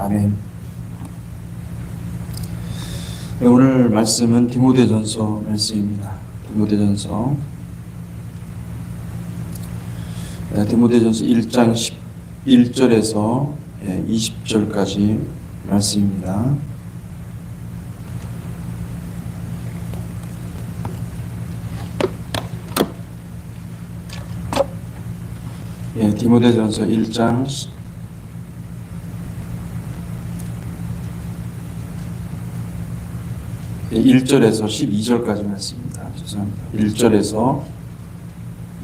아멘. 네, 오늘 말씀은 디모데전서 말씀입니다. 디모데전서 네, 디모데전서 1장 11절에서 20절까지 말씀입니다. 예, 디모데전서 1장 1절에서 12절까지 말씀입니다. 죄송합니다. 1절에서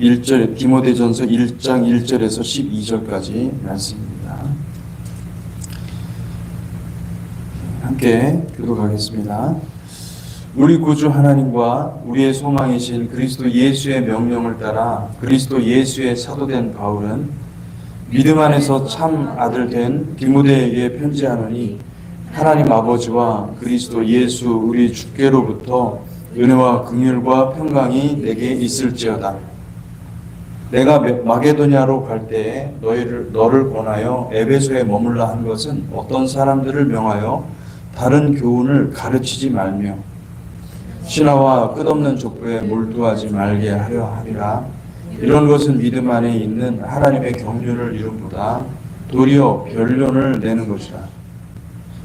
1절 디모데전서 1장 1절에서 12절까지 말씀입니다. 함께 교독하겠습니다. 우리 구주 하나님과 우리의 소망이신 그리스도 예수의 명령을 따라 그리스도 예수의 사도된 바울은 믿음 안에서 참 아들 된 디모데에게 편지하노니 하나님 아버지와 그리스도 예수 우리 주께로부터 은혜와 긍휼과 평강이 내게 있을지어다. 내가 마게도냐로 갈 때에 너희를 너를 권하여 에베소에 머물라 한 것은 어떤 사람들을 명하여 다른 교훈을 가르치지 말며 신화와 끝없는 족보에 몰두하지 말게 하려 하리라. 이런 것은 믿음 안에 있는 하나님의 경륜을 이름보다 도리어 변론을 내는 것이라.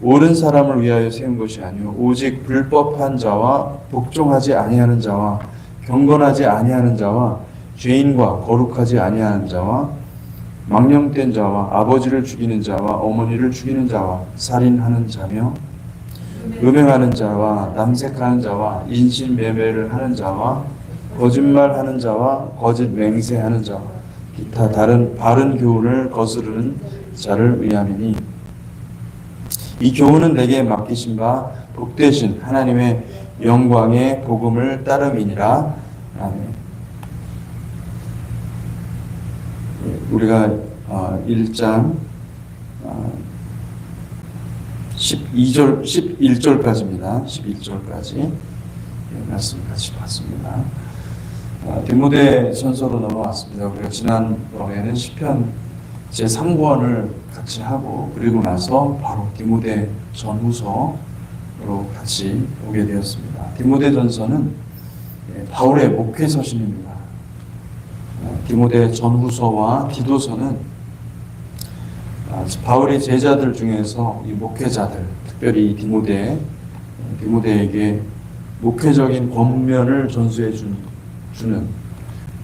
옳은 사람을 위하여 세운 것이 아니요 오직 불법한 자와 복종하지 아니하는 자와 경건하지 아니하는 자와 죄인과 거룩하지 아니하는 자와 망령된 자와 아버지를 죽이는 자와 어머니를 죽이는 자와 살인하는 자며 음행하는 자와 남색하는 자와 인신매매를 하는 자와 거짓말하는 자와 거짓 맹세하는 자와 기타 다른 바른 교훈을 거스르는 자를 위함이니 이 교훈은 내게 맡기신 바 복되신 하나님의 영광의 복음을 따름이니라. 아멘. 우리가 1장 12절 11절까지입니다. 11절까지 말씀 같이 봤습니다. 디모데 선서로 넘어왔습니다. 우리가 지난번에는 시편 제 3권을 같이 하고 그리고 나서 바로 디모데 전후서로 같이 보게 되었습니다. 디모데 전서는 바울의 목회 서신입니다. 디모데 전후서와 디도서는 바울의 제자들 중에서 이 목회자들, 특별히 디모데, 디모데에게 목회적인 권면을 전수해 주는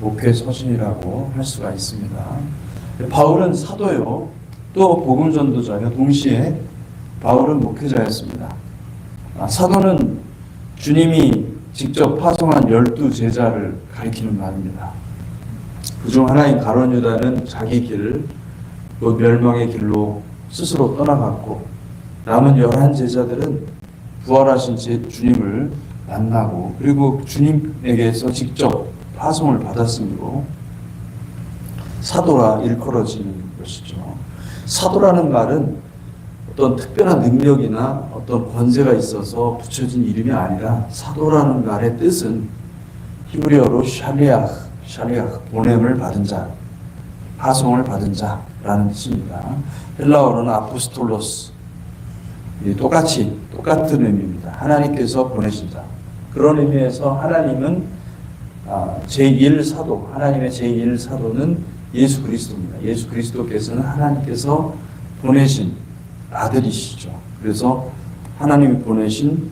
목회 서신이라고 할 수가 있습니다. 바울은 사도요, 또 복음 전도자요. 동시에 바울은 목회자였습니다. 아, 사도는 주님이 직접 파송한 열두 제자를 가리키는 말입니다. 그중 하나인 가론 유다는 자기 길을 또 멸망의 길로 스스로 떠나갔고 남은 열한 제자들은 부활하신 제 주님을 만나고 그리고 주님에게서 직접 파송을 받았으므로 사도라 일컬어지는 것이죠. 사도라는 말은 어떤 특별한 능력이나 어떤 권세가 있어서 붙여진 이름이 아니라 사도라는 말의 뜻은 히브리어로 샬리아흐, 샬리아흐, 보냄을 받은 자, 파송을 받은 자라는 뜻입니다. 헬라어로는 아포스톨로스, 똑같이 똑같은 의미입니다. 하나님께서 보내신 자. 그런 의미에서 하나님은 제1사도, 하나님의 제1사도는 예수 그리스도입니다. 예수 그리스도께서는 하나님께서 보내신 아들이시죠. 그래서 하나님이 보내신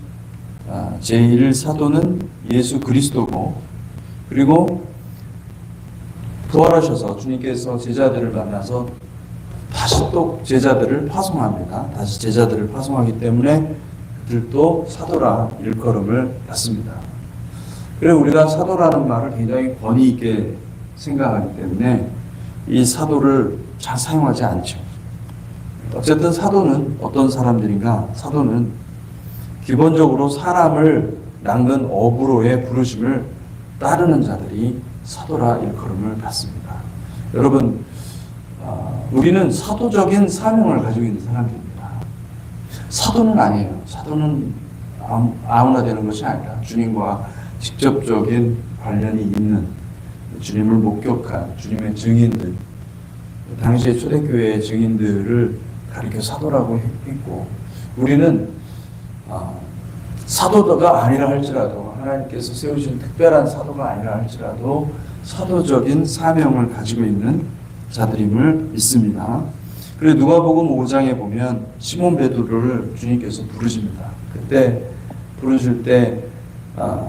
제1 사도는 예수 그리스도고, 그리고 부활하셔서 주님께서 제자들을 만나서 다시 또 제자들을 파송합니다. 다시 제자들을 파송하기 때문에 그들도 사도라 일컬음을 받습니다. 그래서 우리가 사도라는 말을 굉장히 권위 있게 생각하기 때문에 이 사도를 잘 사용하지 않죠. 어쨌든 사도는 어떤 사람들인가? 사도는 기본적으로 사람을 낚는 어부로의 부르심을 따르는 자들이 사도라 일컬음을 받습니다. 여러분, 어, 우리는 사도적인 사명을 가지고 있는 사람들입니다. 사도는 아니에요. 사도는 아무- 아무나 되는 것이 아니라 주님과 직접적인 관련이 있는 주님을 목격한 주님의 증인들, 당시의 초대교회의 증인들을 가리켜 사도라고 했고, 우리는 아, 사도가 아니라 할지라도 하나님께서 세우신 특별한 사도가 아니라 할지라도 사도적인 사명을 가지고 있는 자들임을 믿습니다. 그리고 누가복음 5장에 보면 시몬 베드로를 주님께서 부르십니다. 그때 부르실 때 아,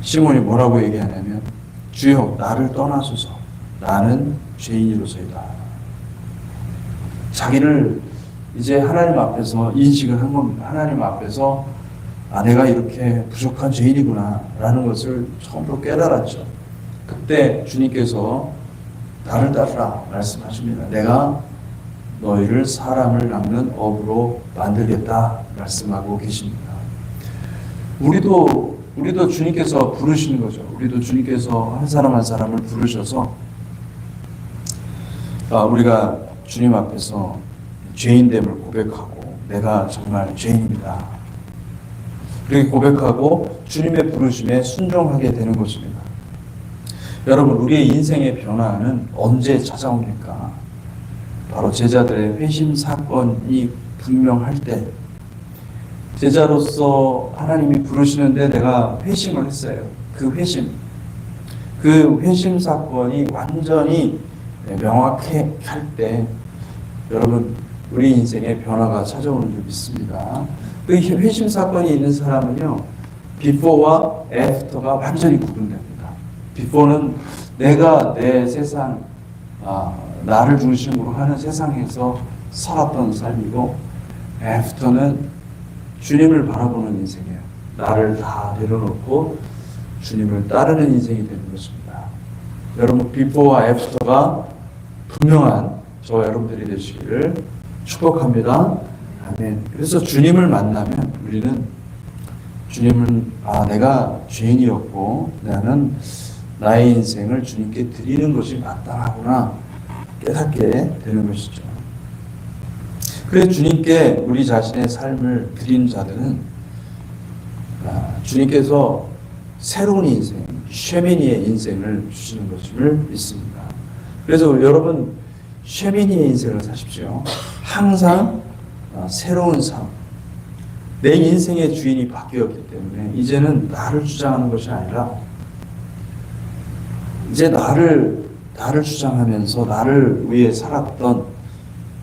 시몬이 뭐라고 얘기하냐면 주여 나를 떠나소서 나는 죄인이로서이다. 자기를 이제 하나님 앞에서 인식을 한 겁니다. 하나님 앞에서 아 내가 이렇게 부족한 죄인이구나 라는 것을 처음으로 깨달았죠. 그때 주님께서 나를 따르라 말씀하십니다. 내가 너희를 사람을 낚는 업으로 만들겠다 말씀하고 계십니다. 우리도 우리도 주님께서 부르시는 거죠. 우리도 주님께서 한 사람 한 사람을 부르셔서 아, 우리가 주님 앞에서 죄인됨을 고백하고 내가 정말 죄인입니다. 그렇게 고백하고 주님의 부르심에 순종하게 되는 것입니다. 여러분 우리의 인생의 변화는 언제 찾아옵니까? 바로 제자들의 회심 사건이 분명할 때 제자로서 하나님이 부르시는데 내가 회심을 했어요. 그 회심, 그 회심 사건이 완전히 명확해 할때 여러분 우리 인생의 변화가 찾아오는 줄 믿습니다. 그 회심 사건이 있는 사람은요, 비포와 애프터가 완전히 구분됩니다. 비포는 내가 내 세상, 아, 나를 중심으로 하는 세상에서 살았던 삶이고, 애프터는 주님을 바라보는 인생이에요. 나를 다 내려놓고 주님을 따르는 인생이 되는 것입니다. 여러분, 비포와 애프터가 분명한 저 여러분들이 되시기를 축복합니다. 아멘. 그래서 주님을 만나면 우리는 주님은 아 내가 죄인이었고 나는 나의 인생을 주님께 드리는 것이 마땅하구나 깨닫게 되는 것이죠. 그래서 주님께 우리 자신의 삶을 드린 자들은 아, 주님께서 새로운 인생, 쉐미니의 인생을 주시는 것임을 믿습니다. 그래서 여러분 쉐미니의 인생을 사십시오. 항상 아, 새로운 삶. 내 인생의 주인이 바뀌었기 때문에 이제는 나를 주장하는 것이 아니라 이제 나를 나를 주장하면서 나를 위해 살았던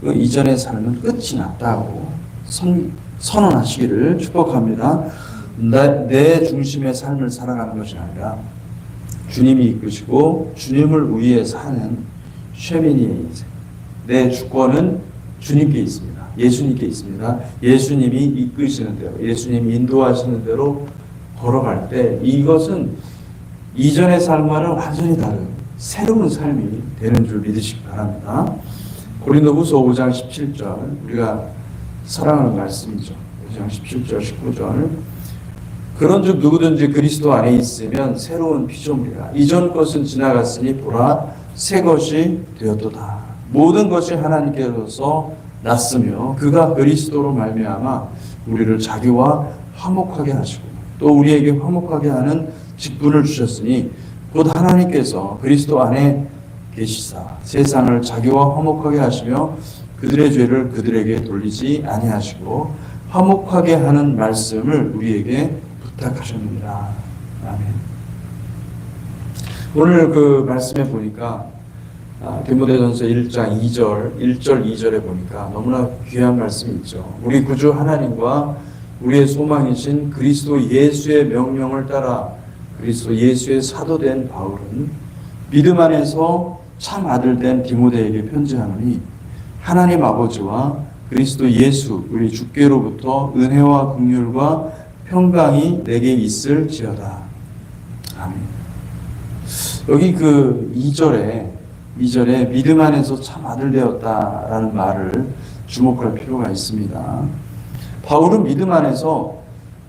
그 이전의 삶은 끝이 났다고 선, 선언하시기를 축복합니다. 나, 내 중심의 삶을 살아가는 것이 아니라 주님이 이끄시고 주님을 위해 사는 쉐미니의 인생. 내 주권은 주님께 있습니다. 예수님께 있습니다. 예수님이 이끄시는 대로, 예수님이 인도하시는 대로 걸어갈 때 이것은 이전의 삶과는 완전히 다른 새로운 삶이 되는 줄 믿으시기 바랍니다. 고린도후서 5장 17절 우리가 사랑하는 말씀이죠. 5장 17절 19절 그런즉 누구든지 그리스도 안에 있으면 새로운 피조물이라 이전 것은 지나갔으니 보라 새 것이 되었도다. 모든 것이 하나님께로서 났으며 그가 그리스도로 말미암아 우리를 자기와 화목하게 하시고 또 우리에게 화목하게 하는 직분을 주셨으니 곧 하나님께서 그리스도 안에 계시사 세상을 자기와 화목하게 하시며 그들의 죄를 그들에게 돌리지 아니하시고 화목하게 하는 말씀을 우리에게 부탁하셨느니라. 아멘. 오늘 그 말씀에 보니까 아, 디모데전서 1장 2절, 1절 2절에 보니까 너무나 귀한 말씀이 있죠. 우리 구주 하나님과 우리의 소망이신 그리스도 예수의 명령을 따라 그리스도 예수의 사도된 바울은 믿음 안에서 참 아들 된 디모데에게 편지하노니 하나님 아버지와 그리스도 예수 우리 주께로부터 은혜와 긍휼과 평강이 내게 있을지어다. 아멘. 여기 그 2절에 2절에 믿음 안에서 참 아들 되었다라는 말을 주목할 필요가 있습니다. 바울은 믿음 안에서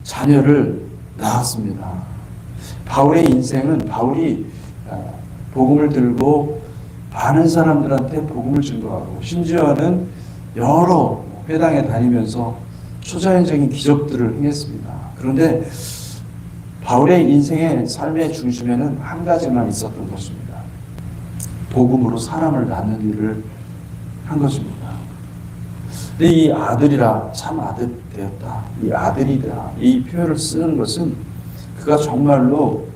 자녀를 낳았습니다. 바울의 인생은 바울이 아, 복음을 들고 많은 사람들한테 복음을 증거하고 심지어는 여러 회당에 다니면서 초자연적인 기적들을 행했습니다. 그런데 바울의 인생의 삶의 중심에는 한 가지만 있었던 것입니다. 복음으로 사람을 낳는 일을 한 것입니다. 근데 이 아들이라 참 아들 되었다. 이 아들이다. 이 표현을 쓰는 것은 그가 정말로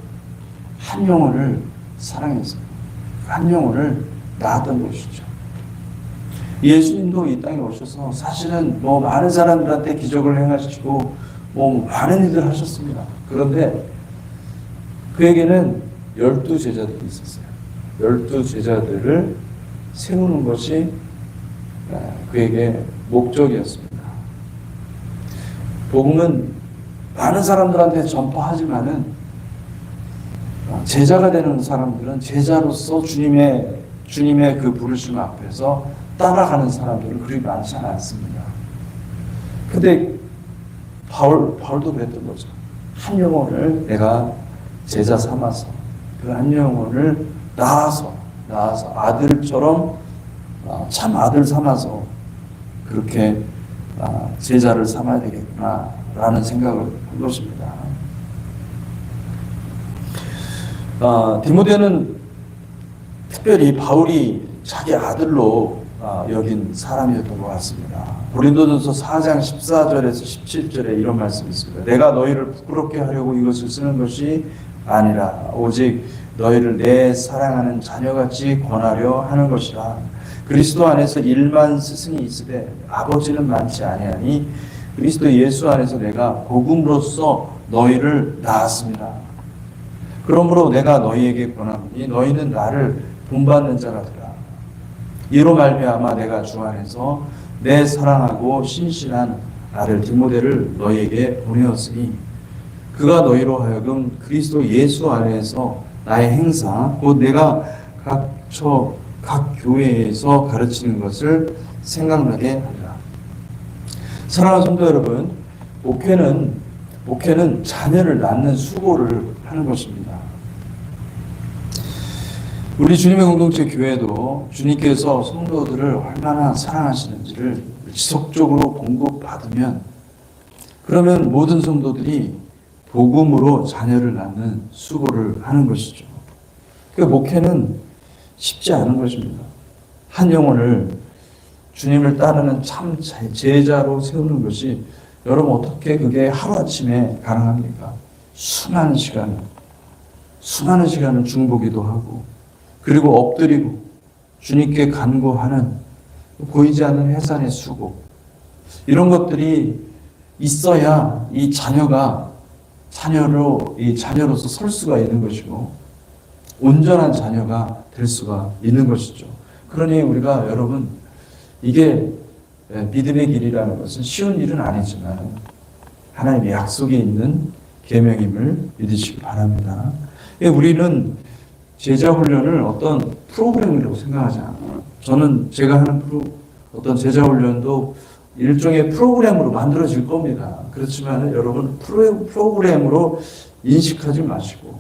한 영혼을 사랑했어요. 한 영혼을 낳았던 것이죠. 예수님도 이 땅에 오셔서 사실은 뭐 많은 사람들한테 기적을 행하시고 뭐 많은 일을 하셨습니다. 그런데 그에게는 열두 제자들이 있었어요. 열두 제자들을 세우는 것이 아, 그에게 목적이었습니다. 복음은 많은 사람들한테 전파하지만은 아, 제자가 되는 사람들은 제자로서 주님의 주님의 그 부르심 앞에서 따라가는 사람들은 그리 많지 않습니다. 근데 바울 바울도 그랬던 거죠. 한 영혼을 내가 제자 삼아서 그 한 영혼을 낳아서 낳아서 아들처럼 아, 참 아들 삼아서 그렇게 아, 제자를 삼아야 되겠구나라는 생각을 한 것입니다. 아, 디모데는 특별히 바울이 자기 아들로 아, 여긴 사람이었던 것 같습니다. 고린도전서 4장 14절에서 17절에 이런 말씀이 있습니다. 내가 너희를 부끄럽게 하려고 이것을 쓰는 것이 아니라 오직 너희를 내 사랑하는 자녀같이 권하려 하는 것이라. 그리스도 안에서 일만 스승이 있으되 아버지는 많지 아니하니 그리스도 예수 안에서 내가 복음으로써 너희를 낳았습니다. 그러므로 내가 너희에게 권하니 너희는 나를 본받는 자가 되라. 이로 말미암아 내가 주 안에서 내 사랑하고 신실한 아들 디모데를 너희에게 보내었으니 그가 너희로 하여금 그리스도 예수 안에서 나의 행사 곧 내가 각처 각 교회에서 가르치는 것을 생각나게 하리라. 사랑하는 성도 여러분, 목회는 목회는 자녀를 낳는 수고를 하는 것입니다. 우리 주님의 공동체 교회도 주님께서 성도들을 얼마나 사랑하시는지를 지속적으로 공급받으면 그러면 모든 성도들이 복음으로 자녀를 낳는 수고를 하는 것이죠. 그 목회는 쉽지 않은 것입니다. 한 영혼을 주님을 따르는 참 제자로 세우는 것이 여러분 어떻게 그게 하루아침에 가능합니까? 수많은 시간, 수많은 시간을 중보기도 하고 그리고 엎드리고 주님께 간구하는 보이지 않는 해산의 수고 이런 것들이 있어야 이 자녀가 자녀로 이 자녀로서 설 수가 있는 것이고 온전한 자녀가 될 수가 있는 것이죠. 그러니 우리가 여러분 이게 믿음의 길이라는 것은 쉬운 일은 아니지만 하나님의 약속이 있는 계명임을 믿으시기 바랍니다. 우리는 제자 훈련을 어떤 프로그램이라고 생각하지 않아요. 저는 제가 하는 프로, 어떤 제자 훈련도 일종의 프로그램으로 만들어질 겁니다. 그렇지만 여러분 프로, 프로그램으로 인식하지 마시고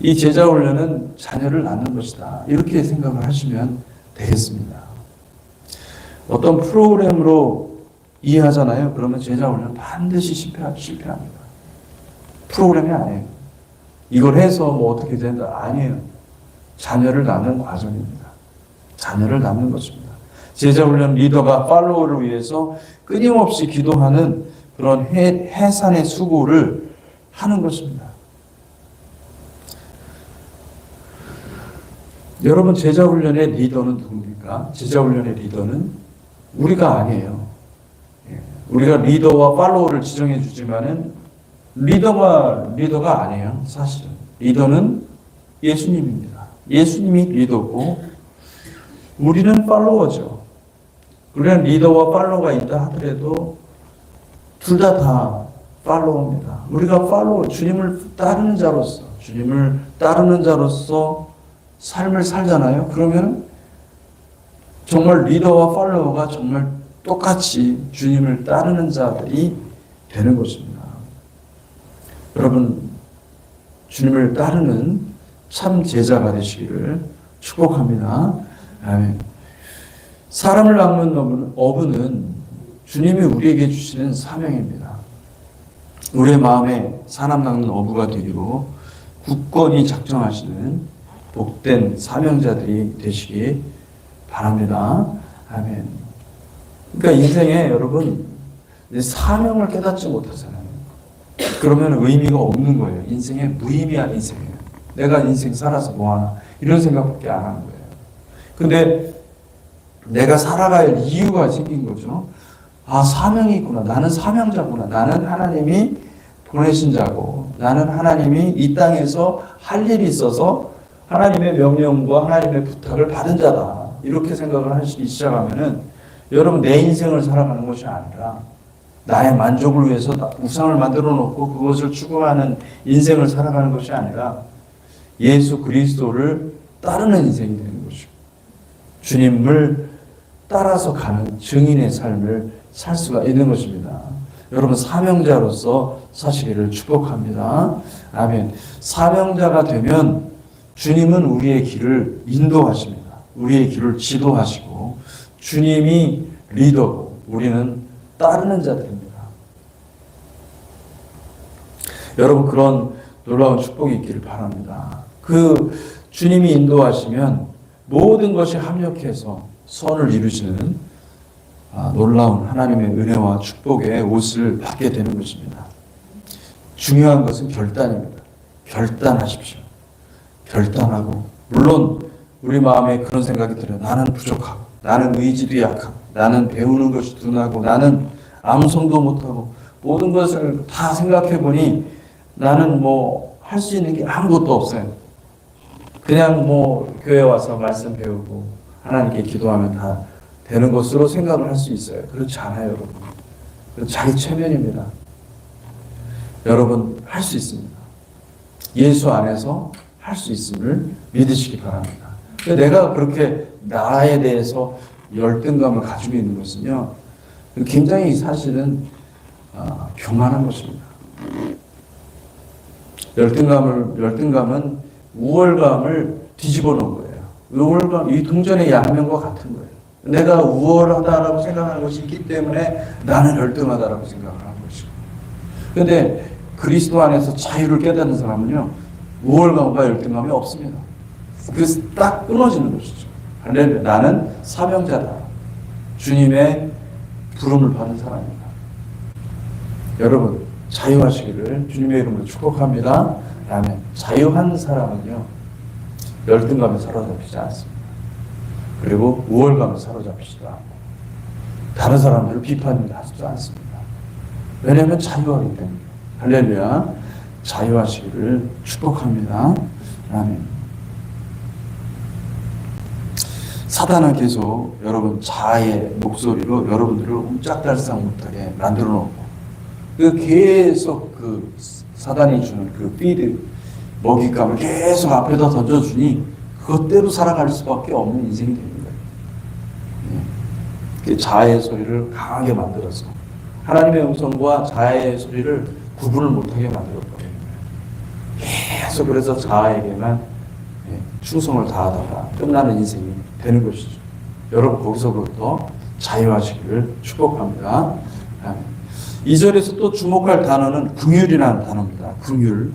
이 제자 훈련은 자녀를 낳는 것이다. 이렇게 생각을 하시면 되겠습니다. 어떤 프로그램으로 이해하잖아요. 그러면 제자 훈련 반드시 실패, 실패합니다. 프로그램이 아니에요. 이걸 해서 뭐 어떻게 된다? 아니에요. 자녀를 낳는 과정입니다. 자녀를 낳는 것입니다. 제자훈련 리더가 팔로워를 위해서 끊임없이 기도하는 그런 해, 해산의 수고를 하는 것입니다. 여러분 제자훈련의 리더는 누굽니까? 제자훈련의 리더는 우리가 아니에요. 예. 우리가 리더와 팔로워를 지정해 주지만은 리더가 리더가 아니에요. 사실은 리더는 예수님입니다. 예수님이 리더고 우리는 팔로워죠. 우리는 리더와 팔로워가 있다 하더라도 둘 다다 팔로워입니다. 우리가 팔로워 주님을 따르는 자로서 주님을 따르는 자로서 삶을 살잖아요. 그러면 정말 리더와 팔로워가 정말 똑같이 주님을 따르는 자들이 되는 것입니다. 여러분, 주님을 따르는 참 제자가 되시기를 축복합니다. 아멘. 사람을 낚는 어부는- 주님이 우리에게 주시는 사명입니다. 우리의 마음에 사람 낚는 어부가 되기로 굳건히 작정하시는 복된 사명자들이 되시기 바랍니다. 아멘. 그러니까 인생에 여러분 사명을 깨닫지 못하잖아요. 그러면 의미가 없는 거예요. 인생에 무의미한 인생이에요. 내가 인생 살아서 뭐하나 이런 생각밖에 안 하는 거예요. 근데 내가 살아갈 이유가 생긴 거죠. 아 사명이 있구나. 나는 사명자구나. 나는 하나님이 보내신 자고 나는 하나님이 이 땅에서 할 일이 있어서 하나님의 명령과 하나님의 부탁을 받은 자다. 이렇게 생각을 하시기 시작하면은 여러분 내 인생을 살아가는 것이 아니라 나의 만족을 위해서 나- 우상을 만들어 놓고 그것을 추구하는 인생을 살아가는 것이 아니라 예수 그리스도를 따르는 인생이 되는 것이고 주님을 따라서 가는 증인의 삶을 살 수가 있는 것입니다. 여러분 사명자로서 사시기를 축복합니다. 아멘. 사명자가 되면 주님은 우리의 길을 인도하십니다. 우리의 길을 지도하시고 주님이 리더고 우리는 따르는 자들입니다. 여러분 그런 놀라운 축복이 있기를 바랍니다. 그 주님이 인도하시면 모든 것이 합력해서 선을 이루시는 아, 놀라운 하나님의 은혜와 축복의 옷을 받게 되는 것입니다. 중요한 것은 결단입니다. 결단하십시오. 결단하고 물론 우리 마음에 그런 생각이 들어요. 나는 부족하고 나는 의지도 약하고 나는 배우는 것이 둔하고 나는 암송도 못하고 모든 것을 다 생각해 보니 나는 뭐 할 수 있는 게 아무것도 없어요. 그냥 뭐 교회 와서 말씀 배우고 하나님께 기도하면 다 되는 것으로 생각을 할 수 있어요. 그렇지 않아요, 여러분. 자기 최면입니다. 여러분 할 수 있습니다. 예수 안에서 할 수 있음을 믿으시기 바랍니다. 내가 그렇게 나에 대해서 열등감을 가지고 있는 것은요, 굉장히 사실은 아, 교만한 것입니다. 열등감을 열등감은 우월감을 뒤집어 놓은 거예요. 우월감 이 동전의 양면과 같은 거예요. 내가 우월하다라고 생각하는 것이 있기 때문에 나는 열등하다라고 생각을 하는 것이고. 근데 그리스도 안에서 자유를 깨닫는 사람은요 우월감과 열등감이 없습니다. 그래서 딱 끊어지는 것이죠. 할렐루야. 나는 사명자다. 주님의 부름을 받은 사람입니다. 여러분 자유하시기를 주님의 이름으로 축복합니다. 아멘. 자유한 사람은요 열등감에 사로잡히지 않습니다. 그리고 우월감에 사로잡히지도 않고 다른 사람들을 비판하지도 않습니다. 왜냐하면 자유하기 때문에 할렐루야 자유하시기를 축복합니다. 아멘. 사단은 계속 여러분 자아의 목소리로 여러분들을 옴짝달싹 못하게 만들어 놓고 그 계속 그 사단이 주는 그 피드 먹잇감을 계속 앞에다 던져주니 그것대로 살아갈 수밖에 없는 인생이 됩니다. 예. 그 자아의 소리를 강하게 만들어서 하나님의 음성과 자아의 소리를 구분을 못하게 만들어 버려요. 계속 그래서 자아에게만 예, 충성을 다하다가 끝나는 인생이 되는 것이죠. 여러분 거기서부터 자유하시기를 축복합니다. 아멘. 이 절에서 또 주목할 단어는 긍휼이라는 단어입니다. 긍휼.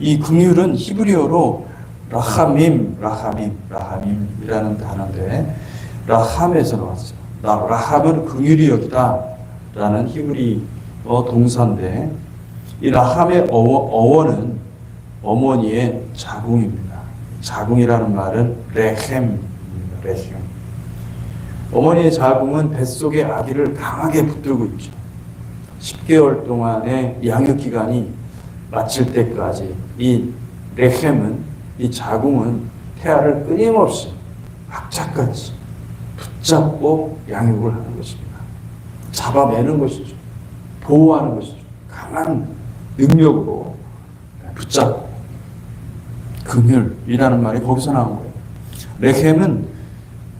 이 긍휼은 히브리어로 라하밈, 라하밈, 라하밈이라는 단어인데 라함에서 나왔어요. 라, 라함은 긍휼이 여기다 라는 히브리어 동사인데 이 라함의 어원, 어원은 어머니의 자궁입니다. 자궁이라는 말은 레헴, 레헴. 어머니의 자궁은 뱃속에 아기를 강하게 붙들고 있죠. 10개월 동안의 양육 기간이 마칠 때까지 이 레헴은 이 자궁은 태아를 끊임없이 악착같이 붙잡고 양육을 하는 것입니다. 잡아매는 것이죠. 보호하는 것이죠. 강한 능력으로 붙잡고 긍휼이라는 말이 거기서 나온 거예요. 레헴은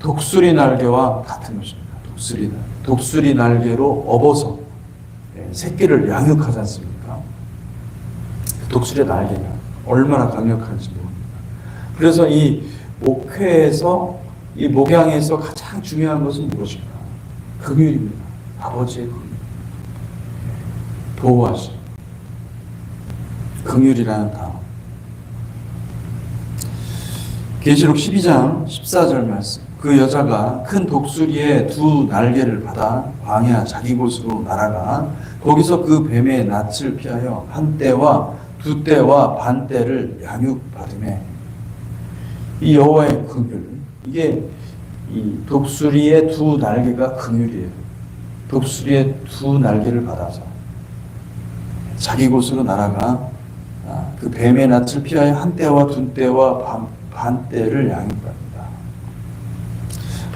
독수리 날개와 같은 것입니다. 독수리 날 독수리 날개로 업어서 예, 새끼를 양육하지 않습니까? 독수리 날개가 얼마나 강력한지 모릅니다. 그래서 이 목회에서 이 목양에서 가장 중요한 것은 무엇인가? 긍휼입니다. 아버지의 긍휼. 보호하시. 긍휼이라는 단어. 계시록 12장 14절 말씀. 그 여자가 큰 독수리의 두 날개를 받아 광야 자기 곳으로 날아가 거기서 그 뱀의 낯을 피하여 한 때와 두 때와 반 때를 양육받음에 이 여호와의 긍휼 이게 이 독수리의 두 날개가 긍휼이에요. 독수리의 두 날개를 받아서 자기 곳으로 날아가 아, 그 뱀의 낯을 피하여 한 때와 두 때와 반, 반 때를 양육받는다.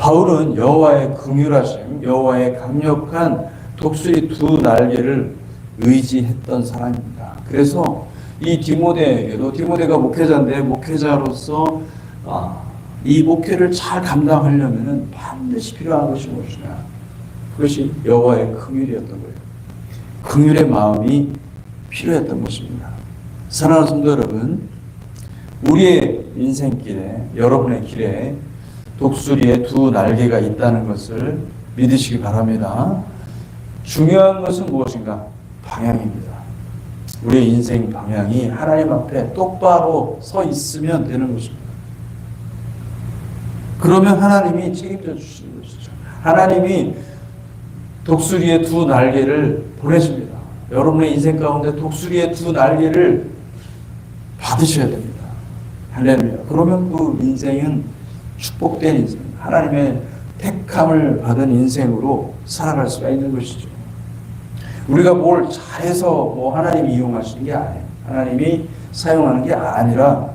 바울은 여호와의 긍휼하심, 여호와의 강력한 독수리 두 날개를 의지했던 사람입니다. 그래서 이 디모데에게도 디모데가 목회자인데 목회자로서 아, 이 목회를 잘 감당하려면 반드시 필요한 것이 무엇이냐? 그것이 여호와의 긍휼이었던 거예요. 긍휼의 마음이 필요했던 것입니다. 사랑하는 성도 여러분, 우리의 인생길에 여러분의 길에 독수리의 두 날개가 있다는 것을 믿으시기 바랍니다. 중요한 것은 무엇인가? 방향입니다. 우리의 인생 방향이 하나님 앞에 똑바로 서 있으면 되는 것입니다. 그러면 하나님이 책임져 주시는 것이죠. 하나님이 독수리의 두 날개를 보내십니다. 여러분의 인생 가운데 독수리의 두 날개를 받으셔야 됩니다. 할렐루야. 그러면 그 인생은 축복된 인생, 하나님의 택함을 받은 인생으로 살아갈 수가 있는 것이죠. 우리가 뭘 잘해서 뭐 하나님이 이용하시는 게 아니에요. 하나님이 사용하는 게 아니라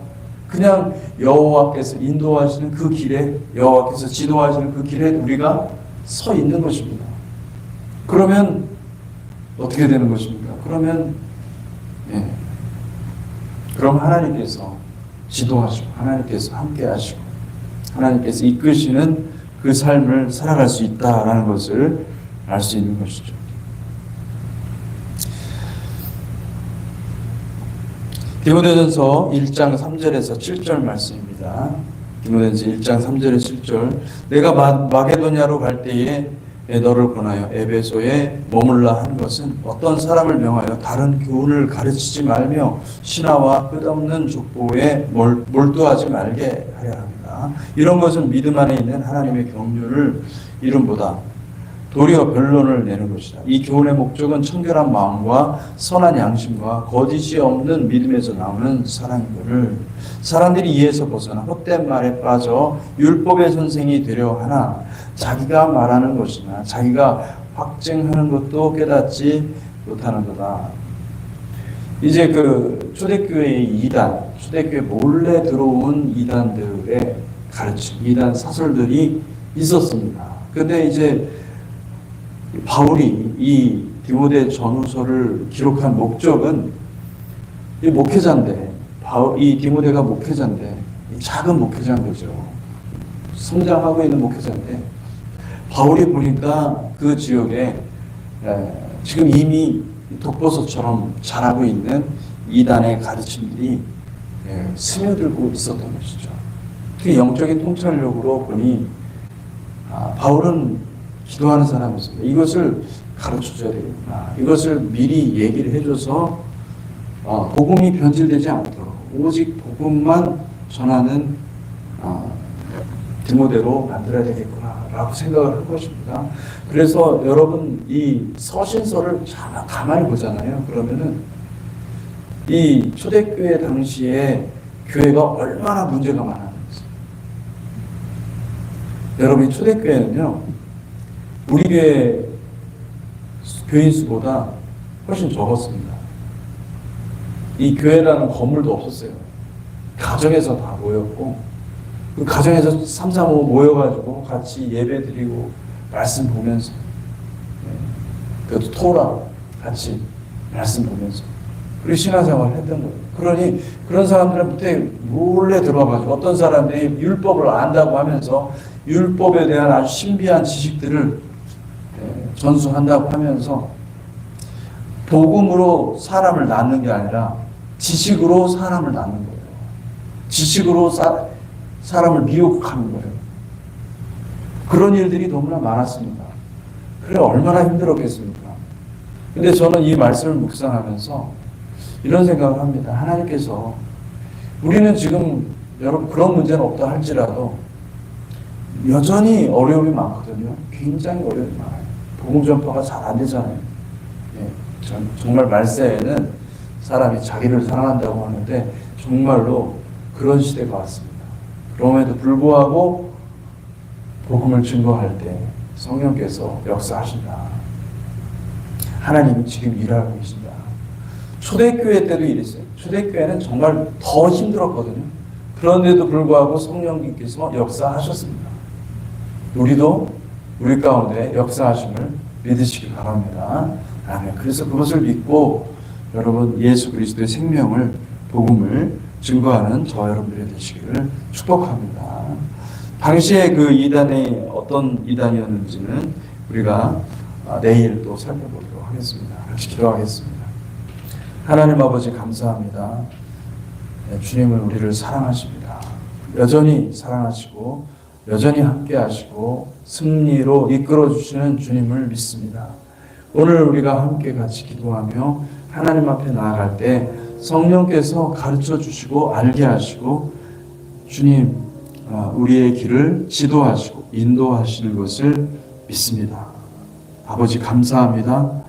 그냥 여호와께서 인도하시는 그 길에 여호와께서 지도하시는 그 길에 우리가 서 있는 것입니다. 그러면 어떻게 되는 것입니까? 그러면 예. 그럼 하나님께서 지도하시고 하나님께서 함께 하시고 하나님께서 이끄시는 그 삶을 살아갈 수 있다라는 것을 알 수 있는 것이죠. 디모데전서 1장 3절에서 7절 말씀입니다. 디모데전서 1장 3절에 7절 내가 마, 마게도냐로 갈 때에 너를 권하여 에베소에 머물라 한 것은 어떤 사람을 명하여 다른 교훈을 가르치지 말며 신화와 끝없는 족보에 몰, 몰두하지 말게 하려 합니다. 이런 것은 믿음 안에 있는 하나님의 경륜을 이름보다 도리어 변론을 내는 것이다. 이 교훈의 목적은 청결한 마음과 선한 양심과 거짓이 없는 믿음에서 나오는 사랑이거늘 사람들이 이에서 벗어나 헛된 말에 빠져 율법의 선생이 되려 하나 자기가 말하는 것이나 자기가 확증하는 것도 깨닫지 못하는 거다. 이제 그 초대교회의 이단, 초대교회 몰래 들어온 이단들의 가르침, 이단 사설들이 있었습니다. 근데 이제 바울이 이 디모데 전후서를 기록한 목적은 이 목회자인데 바울 이 디모데가 목회자인데 작은 목회자인 거죠. 성장하고 있는 목회자인데 바울이 보니까 그 지역에 에, 지금 이미 독버섯처럼 자라고 있는 이단의 가르침들이 에, 스며들고 있었던 것이죠. 그 영적인 통찰력으로 보니 아, 바울은 기도하는 사람이었습니다. 이것을 가르쳐줘야 되겠구나. 이것을 미리 얘기를 해줘서 어, 복음이 변질되지 않도록 오직 복음만 전하는 어, 디모데로 만들어야 되겠구나라고 생각을 한 것입니다. 그래서 여러분 이 서신서를 참 가만히 보잖아요. 그러면은 이 초대교회 당시에 교회가 얼마나 문제가 많았는지. 여러분 이 초대교회는요 우리 교회 교인 수보다 훨씬 적었습니다. 이 교회라는 건물도 없었어요. 가정에서 다 모였고, 그 가정에서 3, 4, 5 모여가지고 같이 예배 드리고, 말씀 보면서, 네. 그것도 토라 같이 말씀 보면서, 그리고 신앙생활을 했던 거예요. 그러니 그런 사람들은 그때 몰래 들어가가지고 어떤 사람들이 율법을 안다고 하면서 율법에 대한 아주 신비한 지식들을 예, 전수한다고 하면서 복음으로 사람을 낳는 게 아니라 지식으로 사람을 낳는 거예요. 지식으로 사, 사람을 미혹하는 거예요. 그런 일들이 너무나 많았습니다. 그래 얼마나 힘들었겠습니까? 근데 저는 이 말씀을 묵상하면서 이런 생각을 합니다. 하나님께서 우리는 지금 여러분 그런 문제는 없다 할지라도 여전히 어려움이 많거든요. 굉장히 어려움이 많아요. 복음 전파가 잘 안 되잖아요. 예, 전 정말 말세에는 사람이 자기를 사랑한다고 하는데 정말로 그런 시대가 왔습니다. 그럼에도 불구하고 복음을 증거할 때 성령께서 역사하신다. 하나님이 지금 일하고 계신다. 초대교회 때도 이랬어요. 초대교회는 정말 더 힘들었거든요. 그런데도 불구하고 성령님께서 역사하셨습니다. 우리도 우리 가운데 역사하심을 믿으시기 바랍니다. 아멘. 그래서 그것을 믿고 여러분 예수 그리스도의 생명을 복음을 증거하는 저 여러분들이 되시기를 축복합니다. 당시에 그 이단이 어떤 이단이었는지는 우리가 아, 내일 또 살펴보도록 하겠습니다. 같이 기도하겠습니다. 하나님 아버지 감사합니다. 네, 주님은 우리를 사랑하십니다. 여전히 사랑하시고 여전히 함께 하시고 승리로 이끌어 주시는 주님을 믿습니다. 오늘 우리가 함께 같이 기도하며 하나님 앞에 나아갈 때 성령께서 가르쳐 주시고 알게 하시고 주님 아, 우리의 길을 지도하시고 인도하시는 것을 믿습니다. 아버지 감사합니다.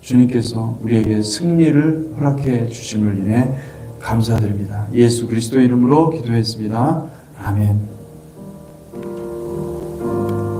주님께서 우리에게 승리를 허락해 주심을 인해 감사드립니다. 예수 그리스도 이름으로 기도했습니다. 아멘.